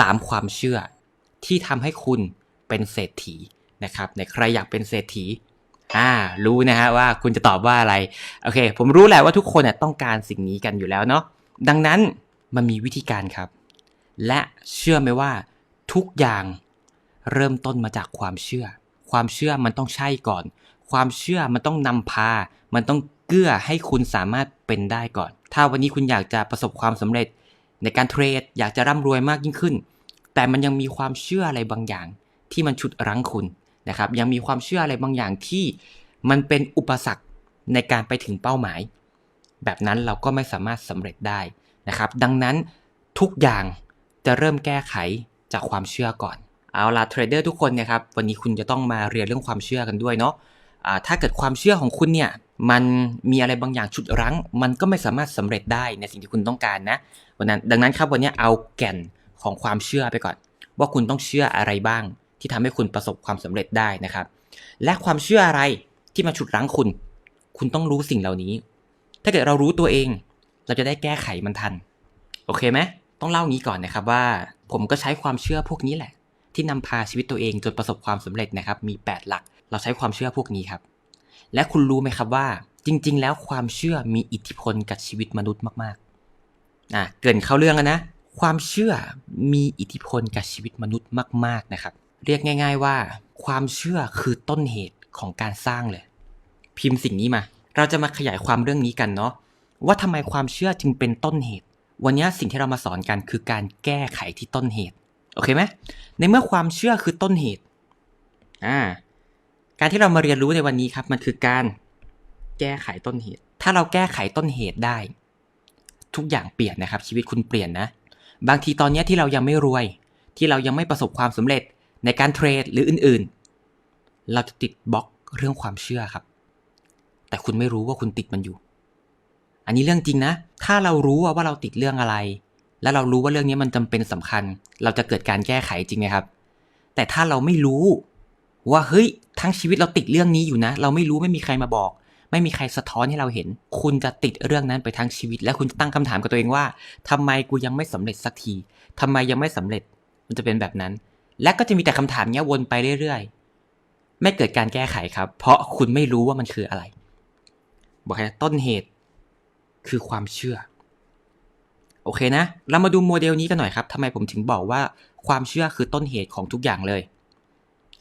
3 ความเชื่อ ที่ทำให้คุณเป็นเศรษฐีนะครับในใครอยากเป็นเศรษฐีอ่ารู้นะฮะว่าคุณจะตอบว่าอะไรโอเค ผมรู้แหละว่าทุกคนน่ะต้องการสิ่งนี้กันอยู่แล้วเนาะดังนั้นมันมีวิธีการครับ และเชื่อไหมว่าทุกอย่างเริ่มต้นมาจากความเชื่อ ความเชื่อมันต้องใช่ก่อน ความเชื่อมันต้องนำพา มันต้องเกื้อให้คุณสามารถเป็นได้ก่อน ถ้าวันนี้คุณอยากจะประสบความสำเร็จ ในการเทรดอยากจะร่ำรวยมากยิ่งขึ้น แต่มันยังมีความเชื่ออะไรบางอย่างที่มันฉุดรั้งคุณนะครับ ยังมีความเชื่ออะไรบางอย่างที่มันเป็นอุปสรรคในการไปถึงเป้าหมาย แบบนั้นเราก็ไม่สามารถสำเร็จได้นะครับ ดังนั้นทุกอย่างจะเริ่มแก้ไขจากความเชื่อก่อน เอาล่ะเทรดเดอร์ทุกคนเนี่ยครับวันนี้คุณจะต้องมาเรียนเรื่องความเชื่อกันด้วยเนาะอ่าถ้าเกิดความเชื่อของคุณเนี่ย มันมีอะไรบางอย่างฉุดรั้ง มันก็ไม่สามารถสำเร็จได้ในสิ่งที่คุณต้องการนะวันนั้นดังนั้นครับวันนี้เอาแก่นของความเชื่อไปก่อน ว่าคุณต้องเชื่ออะไรบ้าง ที่ทำให้คุณประสบความสำเร็จได้นะครับ และความเชื่ออะไรที่มาฉุดรั้งคุณ คุณต้องรู้สิ่งเหล่านี้ ถ้าเกิดเรารู้ตัวเอง เราจะได้แก้ไขมันทัน โอเคไหมต้องเล่างี้ก่อนนะครับว่า ผมก็ใช้ความเชื่อพวกนี้แหละ ที่นำพาชีวิตตัวเองจนประสบความสำเร็จนะครับ มี 8 หลัก เราใช้ความเชื่อพวกนี้ครับ และคุณรู้ไหมครับว่า จริง ๆ แล้วความเชื่อมีอิทธิพลกับชีวิตมนุษย์มากๆอะเกินเข้าเรื่องแล้วนะ ความเชื่อมีอิทธิพลกับชีวิตมนุษย์มาก ๆนะครับ เรียกง่าย ๆ ว่า ความเชื่อคือต้นเหตุของการสร้างเลย พิมพ์สิ่งนี้มา เราจะมาขยายความเรื่องนี้กันเนาะว่าทำไมความเชื่อจึงเป็นต้นเหตุ วันนี้สิ่งที่เรามาสอนกันคือการแก้ไขที่ต้นเหตุ โอเคไหมในเมื่อความเชื่อคือต้นเหตุ อ่า การที่เรามาเรียนรู้ในวันนี้ครับ มันคือการแก้ไขต้นเหตุ ถ้าเราแก้ไขต้นเหตุได้ ทุกอย่างเปลี่ยนนะครับ ชีวิตคุณเปลี่ยนนะ บางทีตอนนี้ที่เรายังไม่รวย ที่เรายังไม่ประสบความสำเร็จในการเทรดหรืออื่นๆ เราจะติดบล็อกเรื่องความเชื่อครับ แต่คุณไม่รู้ว่าคุณติดมันอยู่ อันนี้เรื่องจริงนะ ถ้าเรารู้ว่าเราติดเรื่องอะไร แล้วเรารู้ว่าเรื่องนี้มันจำเป็นสำคัญ เราจะเกิดการแก้ไขจริงไหมครับ แต่ถ้าเราไม่รู้ ว่าเฮ้ยทั้งชีวิตเราติดเรื่องนี้อยู่นะ เราไม่รู้ไม่มีใครมาบอก ไม่มีใครสะท้อนให้เราเห็น คุณจะติดเรื่องนั้นไปทั้งชีวิต และคุณจะตั้งคำถามกับตัวเองว่าทำไมกูยังไม่สำเร็จสักทีทำไมยังไม่สำเร็จ มันจะเป็นแบบนั้น และก็จะมีแต่คำถามเนี้ยวนไปเรื่อยๆ ไม่เกิดการแก้ไขครับ เพราะคุณไม่รู้ว่ามันคืออะไร บอกให้ต้นเหตุคือความเชื่อ โอเคนะ เรามาดูโมเดลนี้กันหน่อยครับทำไมผมถึงบอกว่าความเชื่อคือต้นเหตุของทุกอย่างเลย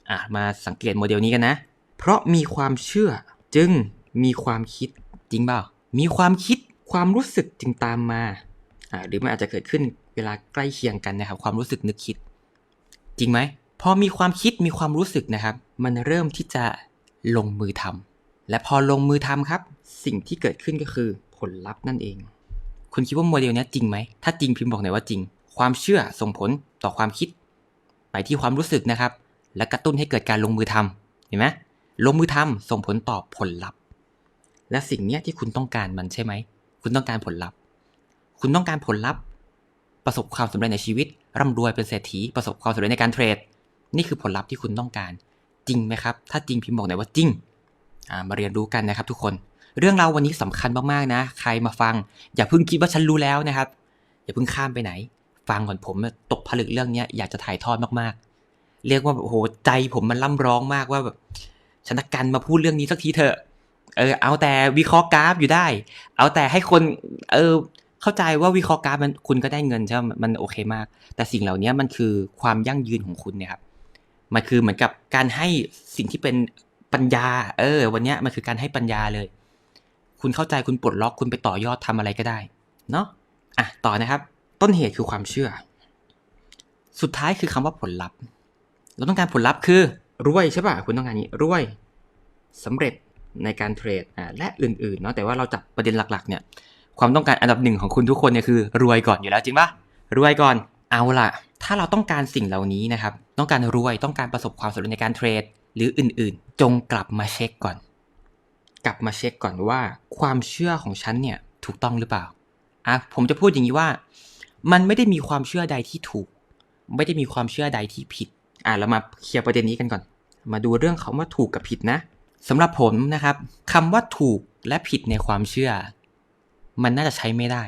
อะมาสังเกตโมเดลนี้กันนะ เพราะมีความเชื่อจึงมีความคิดจริงเปล่า มีความคิดความรู้สึกจึงตามมาอ่าหรือมันอาจจะเกิดขึ้นเวลาใกล้เคียงกันนะครับ ความรู้สึกนึกคิด จริงไหมพอมีความคิดมีความรู้สึกนะครับ มันเริ่มที่จะลงมือทำและพอลงมือทำครับ สิ่งที่เกิดขึ้นก็คือผลลัพธ์นั่นเอง คุณคิดว่าโมเดลนี้จริงไหม ถ้าจริงพิมพ์บอกหน่อยว่าจริง ความเชื่อส่งผลต่อความคิด ไปที่ความรู้สึกนะครับ และกระตุ้นให้เกิดการลงมือทำเห็นไหมลงมือทำส่งผลต่อผลลัพธ์ และสิ่งเนี้ยที่คุณต้องการมันใช่ไหม คุณต้องการผลลัพธ์ คุณต้องการผลลัพธ์ ประสบความสำเร็จในชีวิต ร่ำรวยเป็นเศรษฐีประสบความสำเร็จในการเทรด นี่คือผลลัพธ์ที่คุณต้องการ จริงไหมครับ ถ้าจริงพิมพ์บอกหน่อยว่าจริงมาเรียนรู้กันนะครับทุกคน เรื่องราววันนี้สำคัญมากๆนะ ใครมาฟัง อย่าเพิ่งคิดว่าฉันรู้แล้วนะครับ อย่าเพิ่งข้ามไปไหน ฟังก่อนผมตกผลึกเรื่องนี้อยากจะถ่ายทอดมากๆ เรียกว่าโอ้โหใจผมมันล่ำร้องมากว่าแบบชนะกันมาพูดเรื่องนี้สักทีเถอะ เออ เอาแต่วิเคราะห์กราฟอยู่ได้ เอาแต่ให้คน เออ เข้าใจว่าวิเคราะห์กราฟมันคุณก็ได้เงินใช่ไหมมันโอเคมาก แต่สิ่งเหล่านี้มันคือความยั่งยืนของคุณเนี่ยครับมันคือเหมือนกับการให้สิ่งที่เป็นปัญญา เออ วันนี้มันคือการให้ปัญญาเลย คุณเข้าใจคุณปลดล็อกคุณไปต่อยอดทำอะไรก็ได้ เนาะอะต่อนะครับ ต้นเหตุคือความเชื่อ สุดท้ายคือคำว่าผลลัพธ์ เราต้องการผลลัพธ์คือรวยใช่ป่ะคุณต้องการนี้รวยสำเร็จในการเทรดอ่าและอื่นๆเนาะแต่ว่าเราจับประเด็นหลักๆ เนี่ยความต้องการอันดับหนึ่งของคุณทุกคนเนี่ยคือ รวยก่อนอยู่แล้วจริงป่ะรวยก่อนเอาล่ะ ถ้าเราต้องการสิ่งเหล่านี้นะครับต้องการรวยต้องการประสบความสำเร็จในการเทรด หรืออื่นๆ จงกลับมาเช็คก่อน กลับมาเช็คก่อนว่า ความเชื่อของฉันเนี่ยถูกต้องหรือเปล่าอะผมจะพูดอย่างนี้ว่า มันไม่ได้มีความเชื่อใดที่ถูก ไม่ได้มีความเชื่อใดที่ผิด อะเรามาเคลียร์ประเด็นนี้กันก่อน มาดูเรื่องคำว่าถูกกับผิดนะสำหรับผมนะครับคำว่าถูกและผิดในความเชื่อ มันน่าจะใช้ไม่ได้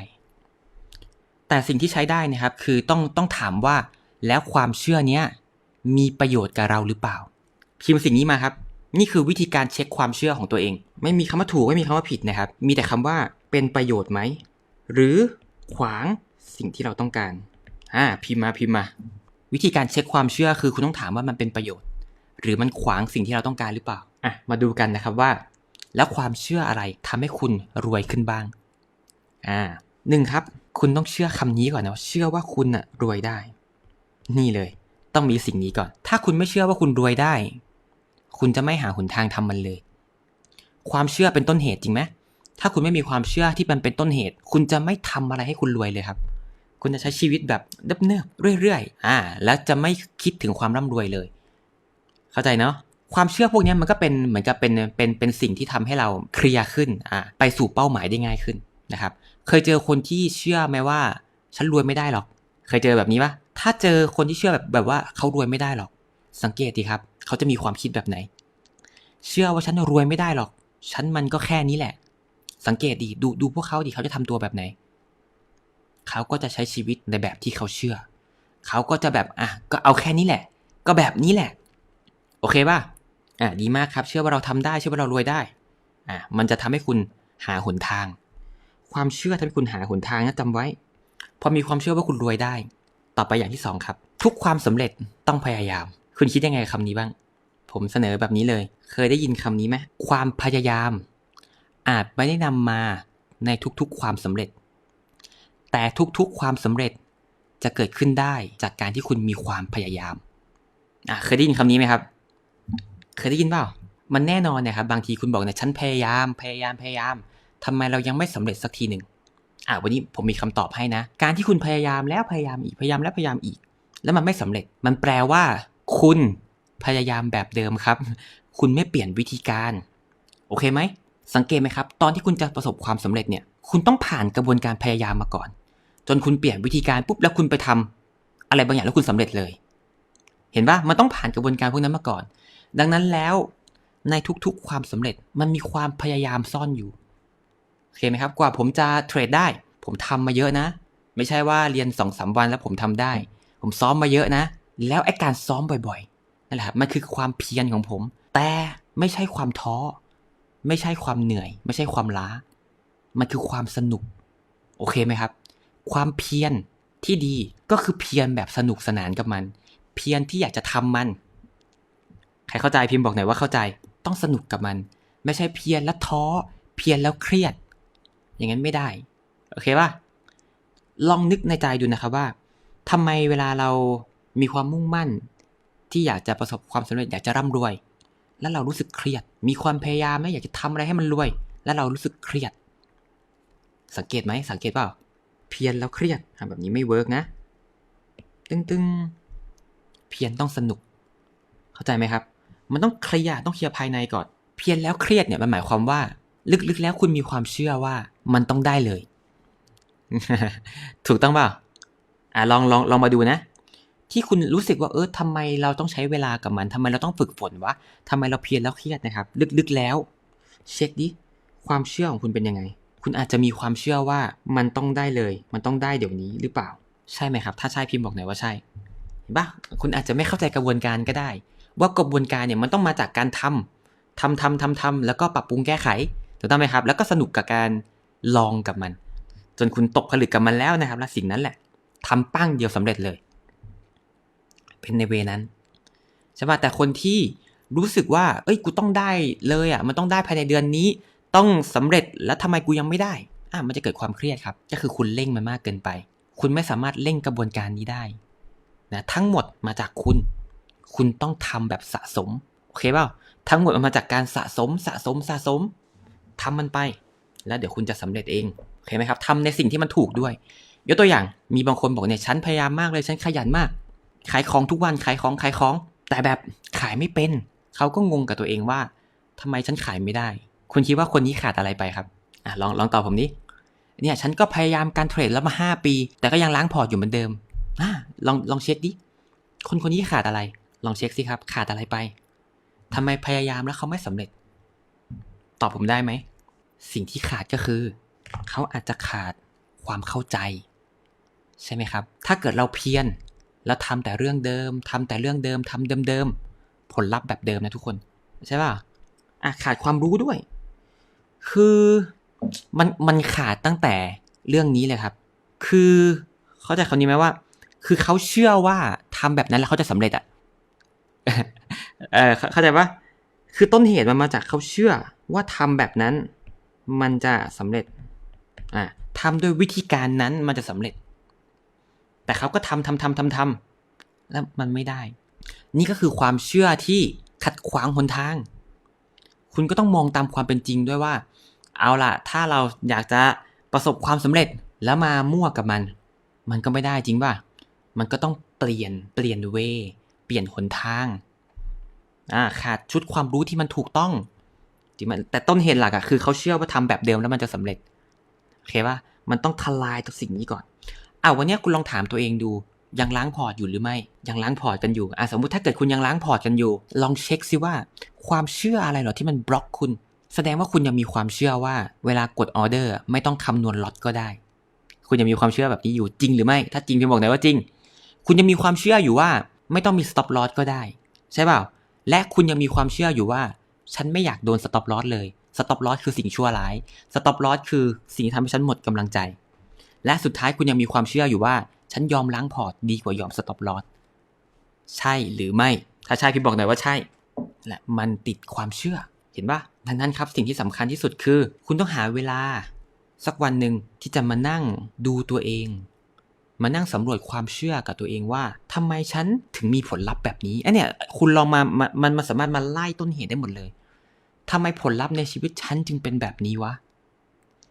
แต่สิ่งที่ใช้ได้นะครับ คือต้องต้องถามว่าแล้วความเชื่อเนี้ยมีประโยชน์กับเราหรือเปล่า พิมพ์สิ่งนี้มาครับ นี่คือวิธีการเช็คความเชื่อของตัวเอง ไม่มีคำว่าถูกไม่มีคำว่าผิดนะครับ มีแต่คำว่าเป็นประโยชน์ไหมหรือขวางสิ่งที่เราต้องการอ่าพิมพ์มาพิมพ์มา วิธีการเช็คความเชื่อคือคุณต้องถามว่ามันเป็นประโยชน์ หรือมันขวางสิ่งที่เราต้องการหรือเปล่าอะมาดูกันนะครับว่า แล้วความเชื่ออะไรทำให้คุณรวยขึ้นบ้างอ่าหนึ่งครับ คุณต้องเชื่อคำนี้ก่อนนะว่าเชื่อว่าคุณน่ะรวยได้ นี่เลย ต้องมีสิ่งนี้ก่อน ถ้าคุณไม่เชื่อว่าคุณรวยได้ คุณจะไม่หาหนทางทำมันเลย ความเชื่อเป็นต้นเหตุจริงไหมถ้าคุณไม่มีความเชื่อที่มันเป็นต้นเหตุ คุณจะไม่ทำอะไรให้คุณรวยเลยครับ คุณจะใช้ชีวิตแบบเนิบๆเรื่อยๆ อ่า แล้วจะไม่คิดถึงความร่ำรวยเลย เข้าใจเนาะความเชื่อพวกนี้มันก็เป็นเหมือนกับเป็นเป็นเป็นสิ่งที่ทำให้เราเคลียร์ขึ้นอ่าไปสู่เป้าหมายได้ง่ายขึ้นนะครับ เคยเจอคนที่เชื่อไหมว่าฉันรวยไม่ได้หรอก เคยเจอแบบนี้ปะถ้าเจอคนที่เชื่อแบบแบบว่าเขารวยไม่ได้หรอก สังเกตดีครับ เขาจะมีความคิดแบบไหน เชื่อว่าฉันรวยไม่ได้หรอก ฉันมันก็แค่นี้แหละ สังเกตดีดูดูพวกเขาดิเขาจะทำตัวแบบไหน เขาก็จะใช้ชีวิตในแบบที่เขาเชื่อ เขาก็จะแบบอะก็เอาแค่นี้แหละ ก็แบบนี้แหละ โอเคป่ะอะดีมากครับ เชื่อว่าเราทำได้เชื่อว่าเรารวยได้อะมันจะทำให้คุณหาหนทาง ความเชื่อทำให้คุณหาหนทางนะจำไว้ พอมีความเชื่อว่าคุณรวยได้ ต่อไปอย่างที่สองครับ ทุกความสำเร็จต้องพยายาม คุณคิดยังไงกับคำนี้บ้าง ผมเสนอแบบนี้เลย เคยได้ยินคำนี้ไหมความพยายาม อาจไม่ได้นำมาในทุกๆความสำเร็จ แต่ทุกๆความสำเร็จจะเกิดขึ้นได้จากการที่คุณมีความพยายาม อะเคยได้ยินคำนี้ไหมครับ เคยได้ยินเปล่า มันแน่นอนนี่ยครับ บางทีคุณบอกเนี่ยฉันพยายาม พยายาม พยายามทำไมเรายังไม่สำเร็จสักทีหนึ่งอะวันนี้ผมมีคำตอบให้นะ การที่คุณพยายามแล้วพยายามอีก พยายามแล้วพยายามอีก แล้วมันไม่สำเร็จ มันแปลว่า คุณพยายามแบบเดิมครับ คุณไม่เปลี่ยนวิธีการ โอเคไหม สังเกตไหมครับ ตอนที่คุณจะประสบความสำเร็จเนี่ย คุณต้องผ่านกระบวนการพยายามมาก่อน จนคุณเปลี่ยนวิธีการปุ๊บแล้วคุณไปทำอะไรบางอย่างแล้วคุณสำเร็จเลย เห็นปะมันต้องผ่านกระบวนการพวกนั้นมาก่อน ดังนั้นแล้วในทุกๆ ความสำเร็จมันมีความพยายามซ่อนอยู่โอเคไหมครับ กว่าผมจะเทรดได้ ผมทำมาเยอะนะ ไม่ใช่ว่าเรียนสองสามวันแล้วผมทำได้ ผมซ้อมมาเยอะนะ แล้วไอ้การซ้อมบ่อยๆนั่นแหละครับมันคือความเพียรของผม แต่ไม่ใช่ความท้อ ไม่ใช่ความเหนื่อย ไม่ใช่ความล้า มันคือความสนุก โอเคไหมครับ ความเพียรที่ดีก็คือเพียรแบบสนุกสนานกับมัน เพียรที่อยากจะทำมัน ใครเข้าใจพิมพ์บอกหน่อยว่าเข้าใจต้องสนุกกับมัน ไม่ใช่เพียรแล้วท้อ เพียรแล้วเครียด อย่างนั้นไม่ได้ โอเคป่ะลองนึกในใจดูนะครับว่าทำไมเวลาเรามีความมุ่งมั่น ที่อยากจะประสบความสำเร็จอยากจะร่ำรวย แล้วเรารู้สึกเครียด มีความพยายามนะอยากจะทำอะไรให้มันรวย แล้วเรารู้สึกเครียด สังเกตไหมสังเกตเปล่า เพียรแล้วเครียดทำแบบนี้ไม่เวิร์กนะ ตึงๆเพียรต้องสนุก เข้าใจไหมครับ มันต้องเคลียร์ต้องเคลียร์ภายในก่อน เพียรแล้วเครียดเนี่ยมันหมายความว่า ลึกๆแล้วคุณมีความเชื่อว่ามันต้องได้เลย ถูกต้องเปล่าอะลองลองลองมาดูนะ ที่คุณรู้สึกว่าเออทำไมเราต้องใช้เวลากับมันทำไมเราต้องฝึกฝนวะทำไมเราเพียรแล้วเครียดนะครับ ลึกๆแล้ว เช็คดิความเชื่อของคุณเป็นยังไง คุณอาจจะมีความเชื่อว่ามันต้องได้เลย มันต้องได้เดี๋ยวนี้หรือเปล่า ใช่ไหมครับ ถ้าใช่พิมพ์บอกหน่อยว่าใช่เห็นปะคุณอาจจะไม่เข้าใจกระบวนการก็ได้ ว่ากระบวนการเนี่ยมันต้องมาจากการทำทำทำทำทำแล้วก็ปรับปรุงแก้ไขถูกต้องไหมครับ แล้วก็สนุกกับการลองกับมัน จนคุณตกผลึกกับมันแล้วนะครับ และสิ่งนั้นแหละทำปั้งเดียวสำเร็จเลย เป็นในเวนั้นใช่ปะแต่คนที่รู้สึกว่า เอ้ย กูต้องได้เลยอะ มันต้องได้ภายในเดือนนี้ ต้องสำเร็จแล้วทำไมกูยังไม่ได้ อะมันจะเกิดความเครียดครับ ก็คือคุณเร่งมันมากเกินไป คุณไม่สามารถเร่งกระบวนการนี้ได้นะทั้งหมดมาจากคุณ คุณต้องทำแบบสะสม โอเคเปล่า ทั้งหมดมันมาจากการสะสมสะสมสะสมทำมันไป แล้วเดี๋ยวคุณจะสำเร็จเอง โอเคไหมครับทำในสิ่งที่มันถูกด้วย ยกตัวอย่าง มีบางคนบอกเนี่ยฉันพยายามมากเลย ฉันขยันมาก ขายของทุกวันขายของขายของ แต่แบบขายไม่เป็น เขาก็งงกับตัวเองว่าทำไมฉันขายไม่ได้ คุณคิดว่าคนนี้ขาดอะไรไปครับอะลองลองตอบผมดิเนี่ยฉันก็พยายามการเทรดแล้วมาห้าปี แต่ก็ยังล้างพอร์ตอยู่เหมือนเดิมอะลองลองเช็คดิคนคนนี้ขาดอะไร ลองเช็คสิครับ ขาดอะไรไปทำไมพยายามแล้วเขาไม่สำเร็จ ตอบผมได้ไหม สิ่งที่ขาดก็คือ เขาอาจจะขาดความเข้าใจ ใช่ไหมครับ ถ้าเกิดเราเพียรแล้วทำแต่เรื่องเดิมทำแต่เรื่องเดิมทำเดิมๆผลลัพธ์แบบเดิมนะทุกคน ใช่ป่ะขาดความรู้ด้วย คือมันมันขาดตั้งแต่เรื่องนี้เลยครับ คือเข้าใจคำนี้ไหมว่า คือเขาเชื่อว่าทำแบบนั้นแล้วเขาจะสำเร็จอะเออเข้าเข้าใจปะคือต้นเหตุมันมาจากเขาเชื่อว่าทำแบบนั้นมันจะสำเร็จ อ่าทำด้วยวิธีการนั้นมันจะสำเร็จ แต่เขาก็ทำทำทำทำทำแล้วมันไม่ได้ นี่ก็คือความเชื่อที่ขัดขวางหนทาง คุณก็ต้องมองตามความเป็นจริงด้วยว่า เอาล่ะ ถ้าเราอยากจะประสบความสำเร็จแล้วมามั่วกับมัน มันก็ไม่ได้จริงป่ะ มันก็ต้องเปลี่ยนเปลี่ยนเว เปลี่ยนหนทางอ่าขาดชุดความรู้ที่มันถูกต้องจริงไหมแต่ต้นเหตุหลักอะคือเขาเชื่อว่าทำแบบเดิมแล้วมันจะสำเร็จโอเคป่ะมันต้องทลายตัวสิ่งนี้ก่อนอ่าวันนี้คุณลองถามตัวเองดูยังล้างพอร์ตอยู่หรือไม่ยังล้างพอร์ตกันอยู่อะสมมุติถ้าเกิดคุณยังล้างพอร์ตกันอยู่ ลองเช็คซิว่า ความเชื่ออะไรหรอที่มันบล็อกคุณ แสดงว่าคุณยังมีความเชื่อว่า เวลากดออเดอร์ไม่ต้องคำนวณล็อตก็ได้ คุณยังมีความเชื่อแบบนี้อยู่จริงหรือไม่ ถ้าจริงพิมพ์บอกหน่อยว่าจริง คุณยังมีความเชื่ออยู่ว่าไม่ต้องมี stop loss ก็ได้ ใช่เปล่า และคุณยังมีความเชื่ออยู่ว่า ฉันไม่อยากโดน stop loss เลย stop loss คือสิ่งชั่วร้าย stop loss คือสิ่งที่ทำให้ฉันหมดกำลังใจ และสุดท้ายคุณยังมีความเชื่ออยู่ว่า ฉันยอมล้างพอร์ตดีกว่ายอม stop loss ใช่หรือไม่ ถ้าใช่พี่บอกหน่อยว่าใช่ และมันติดความเชื่อ เห็นปะดังนั้นครับสิ่งที่สำคัญที่สุดคือ คุณต้องหาเวลา สักวันหนึ่งที่จะมานั่งดูตัวเอง มานั่งสำรวจความเชื่อกับตัวเองว่าทำไมฉันถึงมีผลลัพธ์แบบนี้อันเนี้ยคุณลองมามามันมาสามารถมาไล่ต้นเหตุได้หมดเลยทำไมผลลัพธ์ในชีวิตฉันจึงเป็นแบบนี้วะ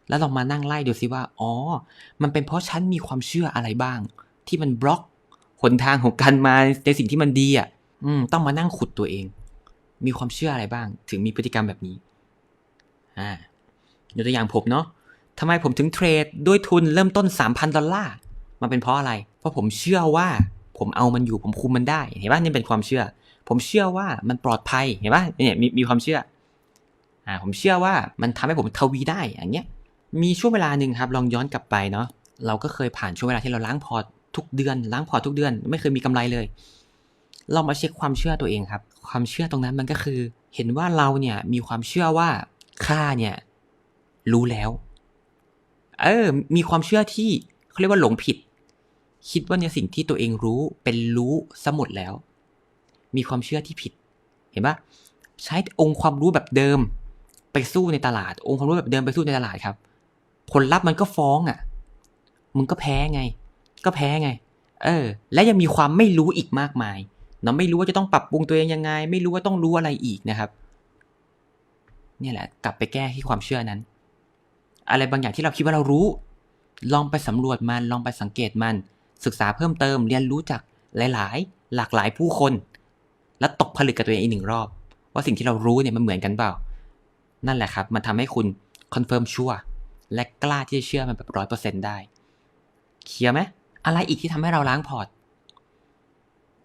แล้วลองมานั่งไล่ดูซิว่า อ๋อ มันเป็นเพราะฉันมีความเชื่ออะไรบ้าง ที่มันบล็อกหนทางของการมาในสิ่งที่มันดีอะ อืม ต้องมานั่งขุดตัวเอง มีความเชื่ออะไรบ้าง ถึงมีพฤติกรรมแบบนี้ อ่ายกตัวอย่างผมเนาะทำไมผมถึงเทรดด้วยทุนเริ่มต้น 3,000 ดอลลาร์ มันเป็นเพราะอะไร เพราะผมเชื่อว่าผมเอามันอยู่ผมคุมมันได้ เห็นป่ะนี่เป็นความเชื่อ ผมเชื่อว่ามันปลอดภัย เห็นป่ะเนี่ยมีมีความเชื่อ อ่า ผมเชื่อว่ามันทำให้ผมทวีได้ อย่างเงี้ย มีช่วงเวลาหนึ่งครับ ลองย้อนกลับไปเนาะ เราก็เคยผ่านช่วงเวลาที่เราล้างพอร์ตทุกเดือน ล้างพอร์ตทุกเดือน ไม่เคยมีกำไรเลย เรามาเช็คความเชื่อตัวเองครับ ความเชื่อตรงนั้นมันก็คือ เห็นว่าเราเนี่ยมีความเชื่อว่าข้าเนี่ยรู้แล้ว เออ มีความเชื่อที่เขาเรียกว่าหลงผิด คิดว่าในสิ่งที่ตัวเองรู้เป็นรู้สมุดแล้ว มีความเชื่อที่ผิด เห็นปะใช้องค์ความรู้แบบเดิม ไปสู้ในตลาด องค์ความรู้แบบเดิมไปสู้ในตลาดครับ ผลลัพธ์มันก็ฟ้องอะ่ะ มึงก็แพ้ไง ก็แพ้ไง เออ และยังมีความไม่รู้อีกมากมาย เนาไม่รู้ว่าจะต้องปรับปรุงตัวเองยังไง ไม่รู้ว่าต้องรู้อะไรอีกนะครับ เนี่ยแหละกลับไปแก้ที่ความเชื่อนั้น อะไรบางอย่างที่เราคิดว่าเรารู้ ลองไปสำรวจมันลองไปสังเกตมัน ศึกษาเพิ่มเติมเรียนรู้จากหลาย ๆ หลากหลายผู้คน แล้วตกผลึกกับตัวเองอีกหนึ่งรอบ ว่าสิ่งที่เรารู้เนี่ยมันเหมือนกันเปล่า นั่นแหละครับ มันทำให้คุณคอนเฟิร์มชัวร์และกล้าที่จะเชื่อมันแบบร้อยเปอร์เซ็นได้เคลียร์ไหมอะไรอีกที่ทำให้เราล้างพอร์ต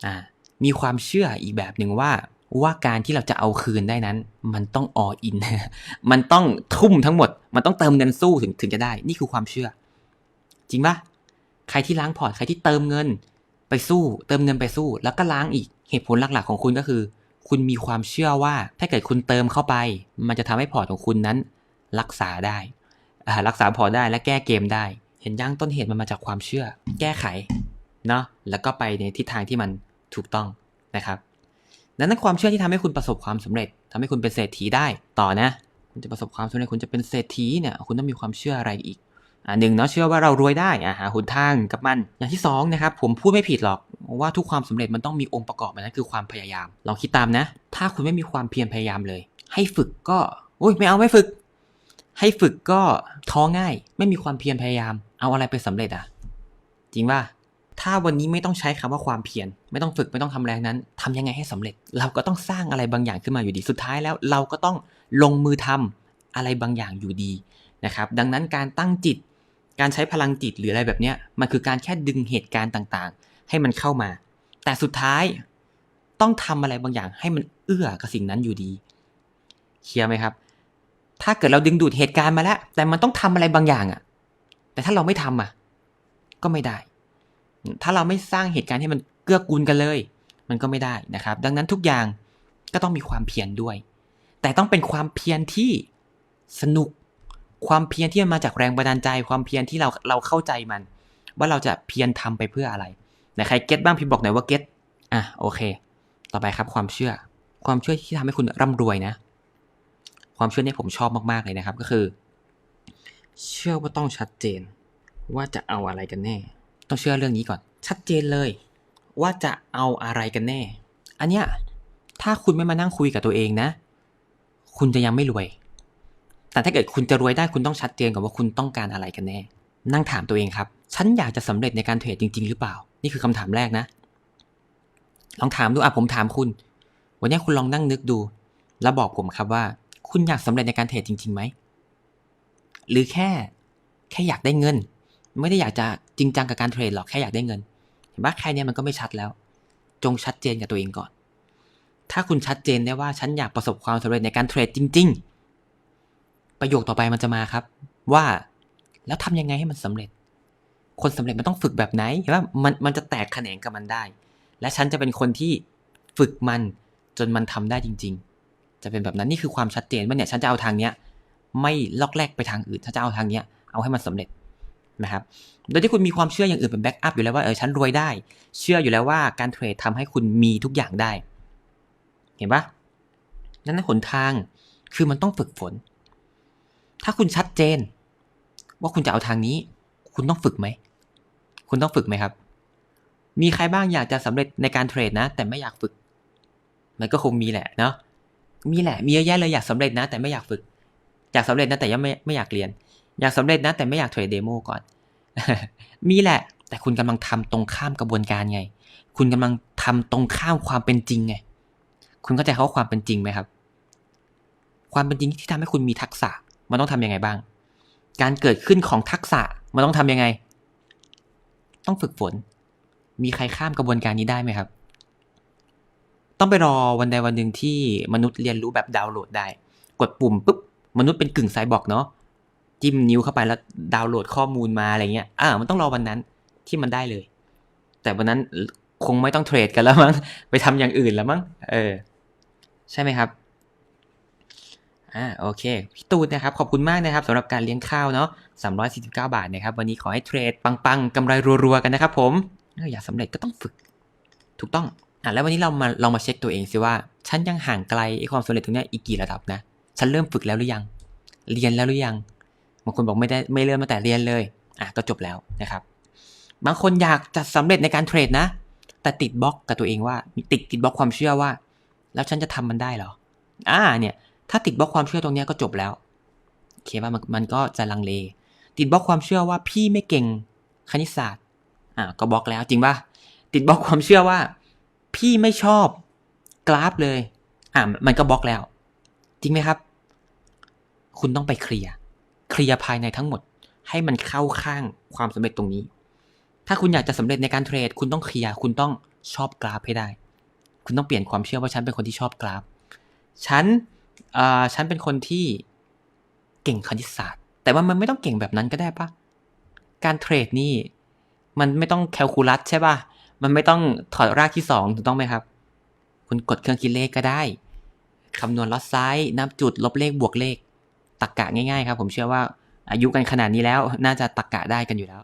อ่า มีความเชื่ออีกแบบหนึ่งว่าว่าการที่เราจะเอาคืนได้นั้น มันต้องอออิน มันต้องทุ่มทั้งหมด มันต้องเติมเงินสู้ถึงถึงจะได้ นี่คือความเชื่อ จริงปะใครที่ล้างพอร์ตใครที่เติมเงินไปสู้ เติมเงินไปสู้ แล้วก็ล้างอีกเหตุผลหลักๆของคุณก็คือ คุณมีความเชื่อว่า ถ้าเกิดคุณเติมเข้าไป มันจะทำให้พอร์ตของคุณนั้น รักษาได้อ่ารักษาพอร์ตได้และแก้เกมได้ เห็นย่างต้นเหตุมันมาจากความเชื่อ แก้ไขเนาะแล้วก็ไปในทิศทางที่มัน ถูกต้องนะครับนั้นความเชื่อที่ทำให้คุณประสบความสำเร็จทำให้คุณเป็นเศรษฐีได้ต่อนะคุณจะประสบความสำเร็จคุณจะเป็นเศรษฐีเนี่ยคุณต้องมีความเชื่ออะไรอีกอ่าหนึ่งเนาะเชื่อว่าเรารวยได้อ่าหาหนทางกับมัน อย่างที่สองนะครับผมพูดไม่ผิดหรอกว่าทุกความสำเร็จมันต้องมีองค์ประกอบมันนั่นคือความพยายามลองคิดตามนะ ถ้าคุณไม่มีความเพียรพยายามเลย ให้ฝึกก็อุ้ยไม่เอาไม่ฝึก ให้ฝึกก็ท้อง่าย ไม่มีความเพียรพยายาม เอาอะไรไปสำเร็จอะ จริงป่ะ ถ้าวันนี้ไม่ต้องใช้คำว่าความเพียรไม่ต้องฝึกไม่ต้องทำแรงนั้นทำยังไงให้สำเร็จ เราก็ต้องสร้างอะไรบางอย่างขึ้นมาอยู่ดีสุดท้ายแล้ว เราก็ต้องลงมือทำอะไรบางอย่างอยู่ดีนะครับ ดังนั้นการตั้งจิต การใช้พลังจิตหรืออะไรแบบนี้มันคือการแค่ดึงเหตุการณ์ต่างๆ ให้มันเข้ามา แต่สุดท้ายต้องทำอะไรบางอย่างให้มันเอื้อกับสิ่งนั้นอยู่ดีเคลียร์ไหมครับ ถ้าเกิดเราดึงดูดเหตุการณ์มาแล้ว แต่มันต้องทำอะไรบางอย่างอะแต่ถ้าเราไม่ทำอะ ก็ไม่ได้ ถ้าเราไม่สร้างเหตุการณ์ให้มันเกื้อกูลกันเลย มันก็ไม่ได้นะครับ ดังนั้นทุกอย่างก็ต้องมีความเพียรด้วย แต่ต้องเป็นความเพียรที่สนุก ความเพียรที่มันมาจากแรงบันดาลใจ ความเพียรที่เราเราเข้าใจมัน ว่าเราจะเพียรทำไปเพื่ออะไรไหนใครเก็ตบ้างพิมพ์บอกหน่อยว่าเก็ตอะโอเค ต่อไปครับความเชื่อ ความเชื่อที่ทำให้คุณร่ำรวยนะ ความเชื่อนี้ผมชอบมากๆเลยนะครับก็คือ เชื่อว่าต้องชัดเจนว่าจะเอาอะไรกันแน่ ต้องเชื่อเรื่องนี้ก่อน ชัดเจนเลย ว่าจะเอาอะไรกันแน่ อันเนี้ยถ้าคุณไม่มานั่งคุยกับตัวเองนะ คุณจะยังไม่รวย แต่ถ้าเกิดคุณจะรวยได้คุณต้องชัดเจนก่อนว่าคุณต้องการอะไรกันแน่ นั่งถามตัวเองครับ ฉันอยากจะสำเร็จในการเทรดจริง ๆ หรือเปล่า นี่คือคำถามแรกนะ ลองถามดูอะผมถามคุณ วันนี้คุณลองนั่งนึกดู แล้วบอกผมครับว่า คุณอยากสำเร็จในการเทรดจริงๆไหมหรือแค่ แค่อยากได้เงิน ไม่ได้อยากจะจริงจังกับการเทรดหรอกแค่อยากได้เงิน เห็นปะแค่เนี้ยมันก็ไม่ชัดแล้ว จงชัดเจนกับตัวเองก่อน ถ้าคุณชัดเจนได้ว่าฉันอยากประสบความสำเร็จในการเทรดจริง ๆ ประโยคต่อไปมันจะมาครับ ว่าแล้วทำยังไงให้มันสำเร็จ คนสำเร็จมันต้องฝึกแบบไหนเห็นปะมันมันจะแตกแขนงกับมันได้ และฉันจะเป็นคนที่ฝึกมันจนมันทำได้จริง ๆ จะเป็นแบบนั้นนี่คือความชัดเจนว่าเนี่ยฉันจะเอาทางเนี้ยไม่ลอกแลกไปทางอื่นฉันจะเอาทางเนี้ยเอาให้มันสำเร็จ นะครับ โดยที่คุณมีความเชื่ออย่างอื่นเป็นแบ็กอัพอยู่แล้วว่าเออฉันรวยได้ เชื่ออยู่แล้วว่าการเทรดทำให้คุณมีทุกอย่างได้ เห็นปะนั่นหนทางคือมันต้องฝึกฝน ถ้าคุณชัดเจน ว่าคุณจะเอาทางนี้ คุณต้องฝึกไหม คุณต้องฝึกไหมครับ มีใครบ้างอยากจะสำเร็จในการเทรดนะ แต่ไม่อยากฝึก มันก็คงมีแหละเนาะ มีแหละ มีเยอะแยะเลยอยากสำเร็จนะ แต่ไม่อยากฝึก อยากสำเร็จนะแต่ยังไม่ไม่อยากเรียน อยากสำเร็จนะแต่ไม่อยากเทรดเดโมก่อน มีแหละ แต่คุณกำลังทำตรงข้ามกระบวนการไง คุณกำลังทำตรงข้ามความเป็นจริงไง คุณเข้าใจเขาความเป็นจริงไหมครับ ความเป็นจริงที่ทำให้คุณมีทักษะ มันต้องทำยังไงบ้าง การเกิดขึ้นของทักษะมันต้องทำยังไง ต้องฝึกฝน มีใครข้ามกระบวนการนี้ได้ไหมครับ ต้องไปรอวันใดวันหนึ่งที่มนุษย์เรียนรู้แบบดาวน์โหลดได้ กดปุ่มปุ๊บมนุษย์เป็นกึ่งไซบอร์กเนาะ จิ้มนิ้วเข้าไปแล้วดาวน์โหลดข้อมูลมาอะไรเงี้ยอ่ามันต้องรอวันนั้นที่มันได้เลย แต่วันนั้นคงไม่ต้องเทรดกันแล้วมั้งไปทำอย่างอื่นแล้วมั้งเออ ใช่ไหมครับอ่าโอเคพี่ตูนนะครับขอบคุณมากนะครับสำหรับการเลี้ยงข้าวเนาะ349 บาทนะครับ วันนี้ขอให้เทรดปังๆกำไรรัวๆกันนะครับผมอยากสำเร็จก็ต้องฝึก ถูกต้องอะแล้ววันนี้เรามาลองมาเช็คตัวเองสิว่า ฉันยังห่างไกลไอ้ความสำเร็จตรงเนี้ยอีกกี่ระดับนะ ฉันเริ่มฝึกแล้วหรือยัง เรียนแล้วหรือยัง บางคนบอกไม่ได้ไม่เริ่มมาแต่เรียนเลยอะก็จบแล้วนะครับ บางคนอยากจะสำเร็จในการเทรดนะ แต่ติดบล็อกกับตัวเองว่าติดติดบล็อกความเชื่อว่า แล้วฉันจะทำมันได้เหรออ่าเนี่ยถ้าติดบล็อกความเชื่อตรงนี้ก็จบแล้วโอเคว่ามันมันก็จะลังเล ติดบล็อกความเชื่อว่าพี่ไม่เก่งคณิตศาสตร์อ่าก็บล็อกแล้วจริงป่ะติดบล็อกความเชื่อว่า พี่ไม่ชอบกราฟเลยอ่ามันก็บล็อกแล้ว จริงไหมครับ คุณต้องไปเคลียร์ เคลียร์ภายในทั้งหมด ให้มันเข้าข้างความสำเร็จตรงนี้ ถ้าคุณอยากจะสำเร็จในการเทรด คุณต้องเคลียร์คุณต้องชอบกราฟให้ได้ คุณต้องเปลี่ยนความเชื่อว่าฉันเป็นคนที่ชอบกราฟ ฉันอ่าฉันเป็นคนที่เก่งคณิตศาสตร์ แต่ว่ามันไม่ต้องเก่งแบบนั้นก็ได้ปะการเทรดนี่มันไม่ต้องแคลคูลัสใช่ปะมันไม่ต้องถอดรากที่สองถูกต้องไหมครับ คุณกดเครื่องคิดเลขก็ได้คำนวณลอสไซส์นับจุดลบเลขบวกเลข ตักกะง่ายๆครับ ผมเชื่อว่าอายุกันขนาดนี้แล้ว น่าจะตักกะได้กันอยู่แล้ว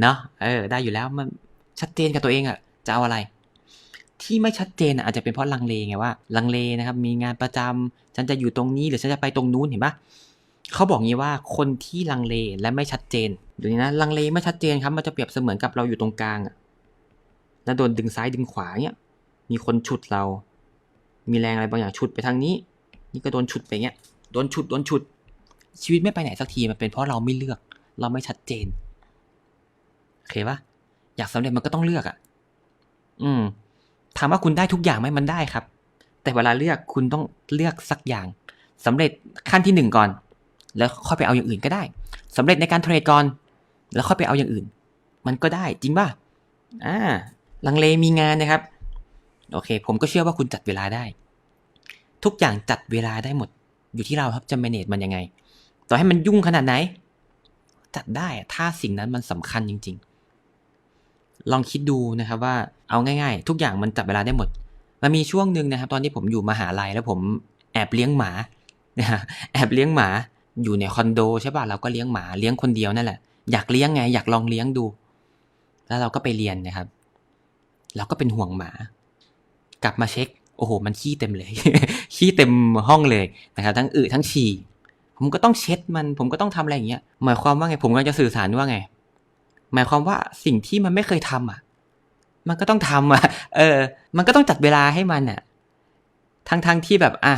เนาะเออ ได้อยู่แล้วมันชัดเจนกับตัวเองอะจะเอาอะไร ที่ไม่ชัดเจนอาจจะเป็นเพราะลังเลไงว่าลังเลนะครับ มีงานประจำฉันจะอยู่ตรงนี้หรือฉันจะไปตรงนู้นเห็นปะเขาบอกงี้ว่าคนที่ลังเลและไม่ชัดเจนเดี๋ยวนี้นะลังเลไม่ชัดเจนครับมันจะเปรียบเสมือนกับเราอยู่ตรงกลางอะแล้วโดนดึงซ้ายดึงขวาเนี่ยมีคนฉุดเรา มีแรงอะไรบางอย่างฉุดไปทางนี้ นี่ก็โดนฉุดไปเงี้ย ดนฉุดโดนฉุด ชีวิตไม่ไปไหนสักทีมันเป็นเพราะเราไม่เลือก เราไม่ชัดเจนโอเคปะอยากสำเร็จมันก็ต้องเลือกอะ่ะ อืม ถามว่าคุณได้ทุกอย่างไหมมันได้ครับ แต่เวลาเลือกคุณต้องเลือกสักอย่างสำเร็จขั้นที่หนึ่งก่อน แล้วค่อยไปเอาอย่างอื่นก็ได้สำเร็จในการเทรดก่อน แล้วค่อยไปเอาอย่างอื่น มันก็ได้จริงป่ะอ่าลังเลมีงานนะครับ โอเค ผมก็เชื่อว่าคุณจัดเวลาได้ ทุกอย่างจัดเวลาได้หมด อยู่ที่เราครับจะ manage มันยังไง ต่อให้มันยุ่งขนาดไหน จัดได้ถ้าสิ่งนั้นมันสำคัญจริง ๆ ลองคิดดูนะครับว่าเอาง่าย ๆ ทุกอย่างมันจับเวลาได้หมด มันมีช่วงหนึ่งนะครับ ตอนที่ผมอยู่มหาลัยแล้วผมแอบเลี้ยงหมานะฮะแอบเลี้ยงหมาอยู่ในคอนโดใช่ป่ะเราก็เลี้ยงหมาเลี้ยงคนเดียวนั่นแหละอยากเลี้ยงไงอยากลองเลี้ยงดู แล้วเราก็ไปเรียนนะครับเราก็เป็นห่วงหมา กลับมาเช็ค โอ้โห มันขี้เต็มเลย ขี้เต็มห้องเลยนะครับทั้งอึทั้งฉี่ผมก็ต้องเช็ดมัน ผมก็ต้องทำอะไรอย่างเงี้ยหมายความว่าไงผมก็จะสื่อสารว่าไง หมายความว่าสิ่งที่มันไม่เคยทำอะ มันก็ต้องทำอะ เออ มันก็ต้องจัดเวลาให้มันอะทั้งทั้งที่แบบอะ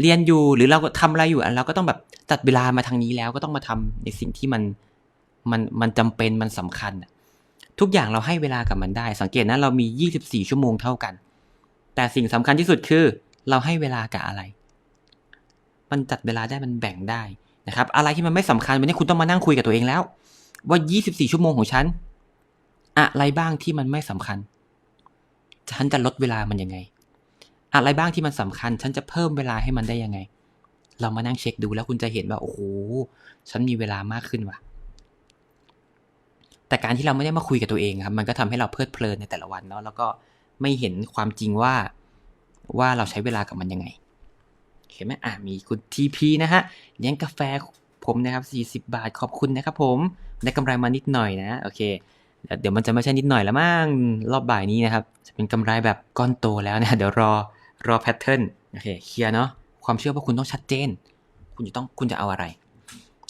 เรียนอยู่หรือเราก็ทำอะไรอยู่อะเราก็ต้องแบบจัดเวลามาทางนี้แล้วก็ต้องมาทำในสิ่งที่มันมันมันจำเป็นมันสำคัญทุกอย่างเราให้เวลากับมันได้ สังเกตนะเรามี 24 ชั่วโมงเท่ากัน แต่สิ่งสำคัญที่สุดคือ เราให้เวลากับอะไร มันจัดเวลาได้มันแบ่งได้นะครับ อะไรที่มันไม่สำคัญวันนี้คุณต้องมานั่งคุยกับตัวเองแล้ว ว่า 24 ชั่วโมงของฉัน อะไรบ้างที่มันไม่สำคัญ ฉันจะลดเวลามันยังไง อะไรบ้างที่มันสำคัญ ฉันจะเพิ่มเวลาให้มันได้ยังไง เรามานั่งเช็คดูแล้วคุณจะเห็นว่าโอ้โหฉันมีเวลามากขึ้นว่ะแต่การที่เราไม่ได้มาคุยกับตัวเองครับ มันก็ทำให้เราเพลิดเพลินในแต่ละวันเนาะแล้วก็ไม่เห็นความจริงว่า ว่าเราใช้เวลากับมันยังไงเห็นไหมอะมีคุณทีพีนะฮะเลี้ยงกาแฟผมนะครับ40 บาทขอบคุณนะครับผมได้กำไรมานิดหน่อยนะโอเคเดี๋ยวมันจะไม่ใช่นิดหน่อยแล้วมั้งรอบบ่ายนี้นะครับ จะเป็นกำไรแบบก้อนโตแล้วนะเดี๋ยวรอรอแพทเทิร์นโอเคเคลียร์เนาะความเชื่อว่าคุณต้องชัดเจน คุณจะต้องคุณจะเอาอะไร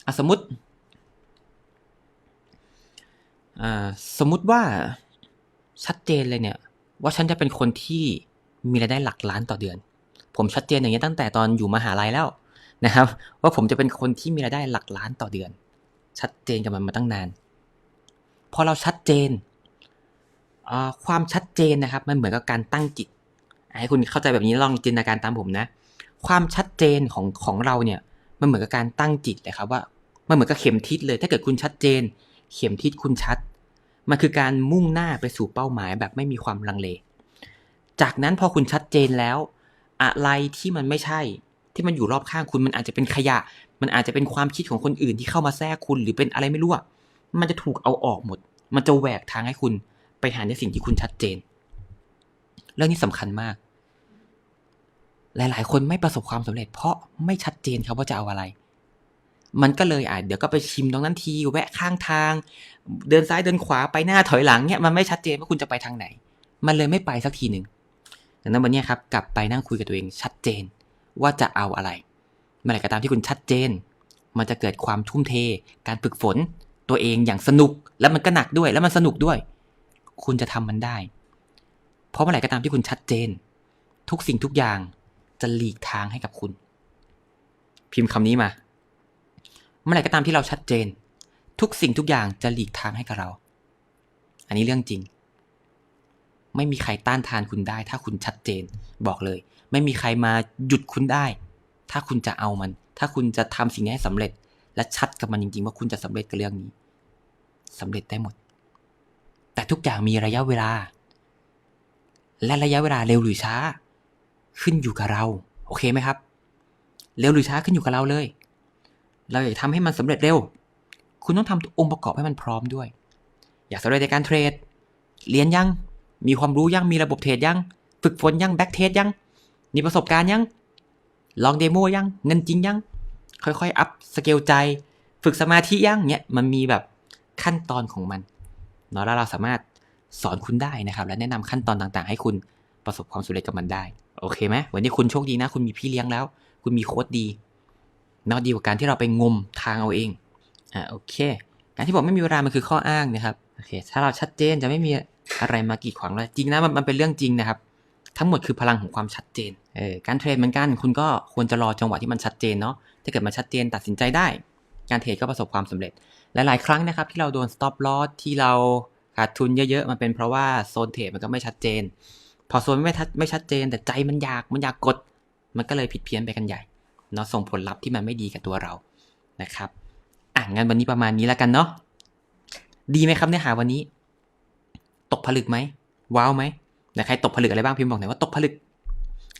อะสมมติอ่าสมมุติว่าชัดเจนเลยเนี่ย ว่าฉันจะเป็นคนที่ มีรายได้หลักล้านต่อเดือน ผมชัดเจนอย่างนี้ตั้งแต่ตอนอยู่มหาลัยแล้วนะครับ ว่าผมจะเป็นคนที่มีรายได้หลักล้านต่อเดือน ชัดเจนกับมันมาตั้งนาน พอเราชัดเจน ความชัดเจนนะครับ มันเหมือนกับการตั้งจิต ให้คุณเข้าใจแบบนี้ลองจินตนาการตามผมนะ ความชัดเจนของของเราเนี่ยมันเหมือนกับการตั้งจิตเลยครับว่ามันเหมือนกับเข็มทิศเลย ถ้าเกิดคุณชัดเจน เข็มทิศคุณชัด มันคือการมุ่งหน้าไปสู่เป้าหมายแบบไม่มีความลังเล จากนั้นพอคุณชัดเจนแล้ว อะไรที่มันไม่ใช่ ที่มันอยู่รอบข้างคุณมันอาจจะเป็นขยะ มันอาจจะเป็นความคิดของคนอื่นที่เข้ามาแทรกคุณหรือเป็นอะไรไม่รู้มันจะถูกเอาออกหมด มันจะแหวกทางให้คุณไปหาในสิ่งที่คุณชัดเจน เรื่องนี้สำคัญมาก หลาย ๆ คนไม่ประสบความสำเร็จ เพราะไม่ชัดเจนครับว่าจะเอาอะไร มันก็เลยอะเดี๋ยวก็ไปชิมตรงนั้นทีแวะข้างทาง เดินซ้ายเดินขวาไปหน้าถอยหลังเนี่ยมันไม่ชัดเจนว่าคุณจะไปทางไหน มันเลยไม่ไปสักทีหนึ่ง ดังนั้นวันนี้ครับกลับไปนั่งคุยกับตัวเองชัดเจน ว่าจะเอาอะไร เมื่อไหร่ก็ตามที่คุณชัดเจน มันจะเกิดความทุ่มเท การฝึกฝน ตัวเองอย่างสนุก แล้วมันก็หนักด้วย แล้วมันสนุกด้วย คุณจะทำมันได้ เพราะเมื่อไหร่ก็ตามที่คุณชัดเจน ทุกสิ่งทุกอย่างจะหลีกทางให้กับคุณ พิมพ์คำนี้มา เมื่อไหร่ก็ตามที่เราชัดเจน ทุกสิ่งทุกอย่างจะหลีกทางให้กับเรา อันนี้เรื่องจริง ไม่มีใครต้านทานคุณได้ ถ้าคุณชัดเจน บอกเลย ไม่มีใครมาหยุดคุณได้ ถ้าคุณจะเอามัน ถ้าคุณจะทำสิ่งนี้ให้สำเร็จ และชัดกับมันจริงๆ ว่าคุณจะสำเร็จกับเรื่องนี้สำเร็จได้หมด แต่ทุกอย่างมีระยะเวลา และระยะเวลาเร็วหรือช้า ขึ้นอยู่กับเรา โอเคไหมครับ เร็วหรือช้าขึ้นอยู่กับเราเลย เราอยากทำให้มันสำเร็จเร็ว คุณต้องทำองค์ประกอบให้มันพร้อมด้วย อยากสำเร็จในการเทรด เรียนยัง มีความรู้ยังมีระบบเทรดยัง ฝึกฝนยังแบ็กเทสยัง มีประสบการณ์ยัง ลองเดโมยัง เงินจริงยัง ค่อยๆ อัพสเกลใจ ฝึกสมาธิยังเนี่ยมันมีแบบขั้นตอนของมันเนาะแล้วเราสามารถสอนคุณได้นะครับ และแนะนำขั้นตอนต่างๆ ให้คุณประสบความสำเร็จกับมันได้ โอเคไหมวันนี้คุณโชคดีนะ คุณมีพี่เลี้ยงแล้ว คุณมีโค้ดดีนาะดีกว่าการที่เราไปงมทางเอาเองอ่าโอเค การที่บอกไม่มีเวลามันคือข้ออ้างนะครับโอเค ถ้าเราชัดเจนจะไม่มี อะไรมากีดขวางเราจริงนะมันมันเป็นเรื่องจริงนะครับ ทั้งหมดคือพลังของความชัดเจนเออการเทรดเหมือนกัน คุณก็ควรจะรอจังหวะที่มันชัดเจนเนาะถ้าเกิดมันชัดเจนตัดสินใจได้ การเทรดก็ประสบความสำเร็จหลายๆครั้งนะครับ ที่เราโดน stop loss ที่เราขาดทุนเยอะๆมันเป็นเพราะว่าโซนเทรดมันก็ไม่ชัดเจน พอโซนไม่ทัดไม่ชัดเจน แต่ใจมันอยากมันอยากกด มันก็เลยผิดเพี้ยนไปกันใหญ่เนาะส่งผลลัพธ์ที่มันไม่ดีกับตัวเรานะครับอะงั้นวันนี้ประมาณนี้แล้วกันเนาะดีไหมครับเนื้อหาวันนี้ ตกผลึกไหมว้าวไหมใครตกผลึกอะไรบ้างพิมพ์บอกหน่อยว่าตกผลึก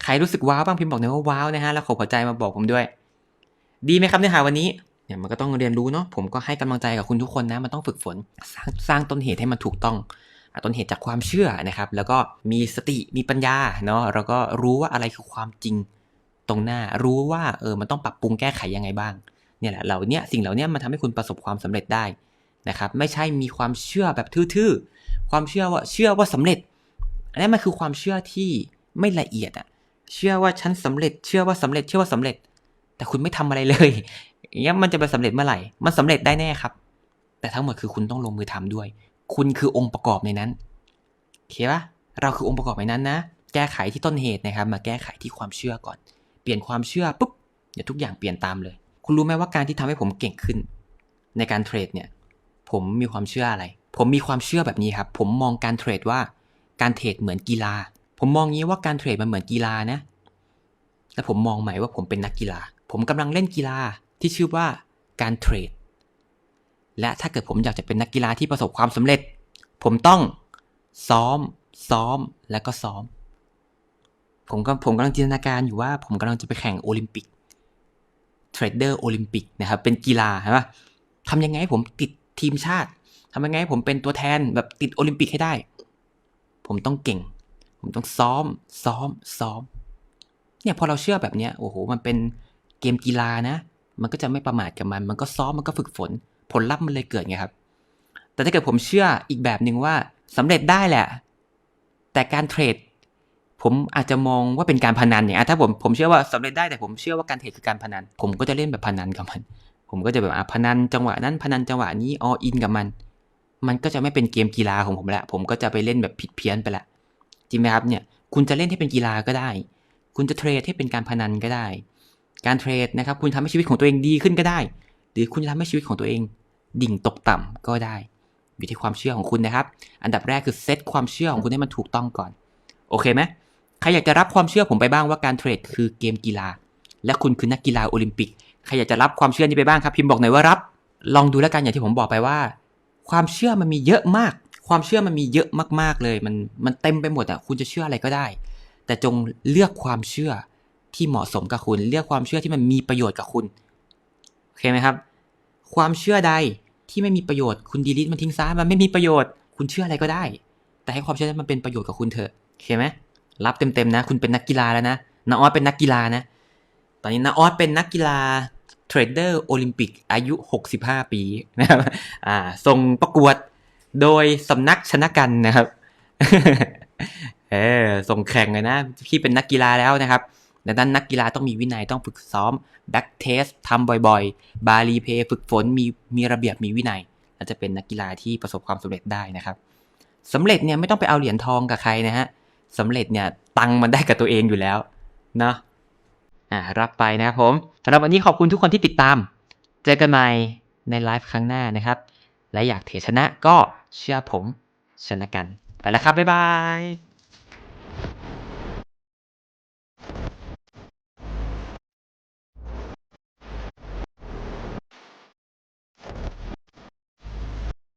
ใครรู้สึกว้าวบ้างพิมพ์บอกหน่อยว่าว้าวนะฮะแล้วขอหัวใจมาบอกผมด้วย ดีไหมครับเนื้อหาวันนี้เนี่ยมันก็ต้องเรียนรู้เนาะผมก็ให้กำลังใจกับคุณทุกคนนะมันต้องฝึกฝนสร้างสร้างต้นเหตุให้มันถูกต้องต้นเหตุจากความเชื่อนะครับ แล้วก็มีสติมีปัญญาเนาะแล้วก็รู้ว่าอะไรคือความจริงตรงหน้า รู้ว่าเออมันต้องปรับปรุงแก้ไขยังไงบ้างเนี่ยแหละเหล่านี้สิ่งเหล่านี้มันทำให้คุณประสบความสำเร็จได้นะครับ ไม่ใช่มีความเชื่อแบบทื่อๆ ความเชื่อว่าเชื่อว่าสำเร็จอันนี้มันคือความเชื่อที่ไม่ละเอียดอะเชื่อว่าฉันสำเร็จ เชื่อว่าสำเร็จ เชื่อว่าสำเร็จ แต่คุณไม่ทำอะไรเลยอย่างเงี้ยมันจะไปสำเร็จเมื่อไหร่ มันสำเร็จได้แน่ครับ แต่ทั้งหมดคือคุณต้องลงมือทำด้วย คุณคือองค์ประกอบในนั้นโอเคปะเราคือองค์ประกอบในนั้นนะ แก้ไขที่ต้นเหตุนะครับ มาแก้ไขที่ความเชื่อก่อน เปลี่ยนความเชื่อปุ๊บเดี๋ยวทุกอย่างเปลี่ยนตามเลย คุณรู้ไหมว่าการที่ทำให้ผมเก่งขึ้น ในการเทรดเนี่ย ผมมีความเชื่ออะไร ผมมีความเชื่อแบบนี้ครับ ผมมองการเทรดว่าการเทรดเหมือนกีฬา ผมมองงี้ว่าการเทรดมันเหมือนกีฬานะ และผมมองใหม่ว่าผมเป็นนักกีฬา ผมกำลังเล่นกีฬาที่ชื่อว่าการเทรด และถ้าเกิดผมอยากจะเป็นนักกีฬาที่ประสบความสำเร็จ ผมต้องซ้อม ซ้อม และก็ซ้อม ผมก็ผมกำลังจินตนาการอยู่ว่าผมกำลังจะไปแข่งโอลิมปิก เทรดเดอร์โอลิมปิกนะครับ เป็นกีฬาใช่ปะทำยังไงให้ผมติดทีมชาติ ทำยังไงผมเป็นตัวแทนแบบติดโอลิมปิกให้ได้ ผมต้องเก่ง ผมต้องซ้อม ซ้อม ซ้อม เนี่ยพอเราเชื่อแบบเนี้ยโอ้โห มันเป็นเกมกีฬานะ มันก็จะไม่ประมาทกับมัน มันก็ซ้อม มันก็ฝึกฝน ผลลัพธ์มันเลยเกิดไงครับ แต่ถ้าเกิดผมเชื่ออีกแบบหนึ่งว่าสำเร็จได้แหละ แต่การเทรดผมอาจจะมองว่าเป็นการพนันเนี่ยถ้าผมผมเชื่อว่าสำเร็จได้แต่ผมเชื่อว่าการเทรดคือการพนัน ผมก็จะเล่นแบบพนันกับมัน ผมก็จะแบบอะพนันจังหวะนั้นพนันจังหวะนี้ออินกับมัน มันก็จะไม่เป็นเกมกีฬาของผมแล้วผมก็จะไปเล่นแบบผิดเพี้ยนไปละจริงไหมครับเนี่ยคุณจะเล่นให้เป็นกีฬาก็ได้ คุณจะเทรดให้เป็นการพนันก็ได้ การเทรดนะครับ คุณทำให้ชีวิตของตัวเองดีขึ้นก็ได้ หรือคุณจะทำให้ชีวิตของตัวเอง ดิ่งตกต่ำก็ได้ อยู่ที่ความเชื่อของคุณนะครับ อันดับแรกคือเซตความเชื่อของคุณให้มันถูกต้องก่อน โอเคไหมใครอยากจะรับความเชื่อผมไปบ้างว่าการเทรดคือเกมกีฬา และคุณคือนักกีฬาโอลิมปิก ใครอยากจะรับความเชื่อนี้ไปบ้างครับ พิมพ์บอกหน่อยว่ารับ ลองดูแล้วกันอย่างที่ผมบอกไปว่า ความเชื่อมันมีเยอะมาก ความเชื่อมันมีเยอะมากๆเลย มันมันเต็มไปหมดอะคุณจะเชื่ออะไรก็ได้ แต่จงเลือกความเชื่อที่เหมาะสมกับคุณ เลือกความเชื่อที่มันมีประโยชน์กับคุณโอเคไหมครับ ความเชื่อใดที่ไม่มีประโยชน์คุณดีลิทมันทิ้งซะมันไม่มีประโยชน์ คุณเชื่ออะไรก็ได้ แต่ให้ความเชื่อนั้นมันเป็นประโยชน์กับคุณเถอะโอเคไหมรับเต็มๆนะ คุณเป็นนักกีฬาแล้วนะนาออสเป็นนักกีฬานะ ตอนนี้นาออสเป็นนักกีฬา เทรดเดอร์โอลิมปิกอายุ 65 ปีนะครับอ่าส่งประกวดโดยสำนักชนะกันนะครับเออส่งแข่งเลยนะพี่เป็นนักกีฬาแล้วนะครับดังนั้นนักกีฬาต้องมีวินัยต้องฝึกซ้อมแบ็กเทสทำบ่อยๆ บาลีเพย์ฝึกฝนมีมีระเบียบมีวินัยแล้วจะเป็นนักกีฬาที่ประสบความสำเร็จได้นะครับสำเร็จเนี่ยไม่ต้องไปเอาเหรียญทองกับใครนะฮะสำเร็จเนี่ยตังมันได้กับตัวเองอยู่แล้วนะ อ่ารับไปนะครับผมสำหรับวันนี้ขอบคุณทุกคนที่ติดตาม เจอกันใหม่ในไลฟ์ครั้งหน้านะครับ และอยากเทชนะก็เชื่อผมชนะกัน ไปแล้วครับ บ๊ายบาย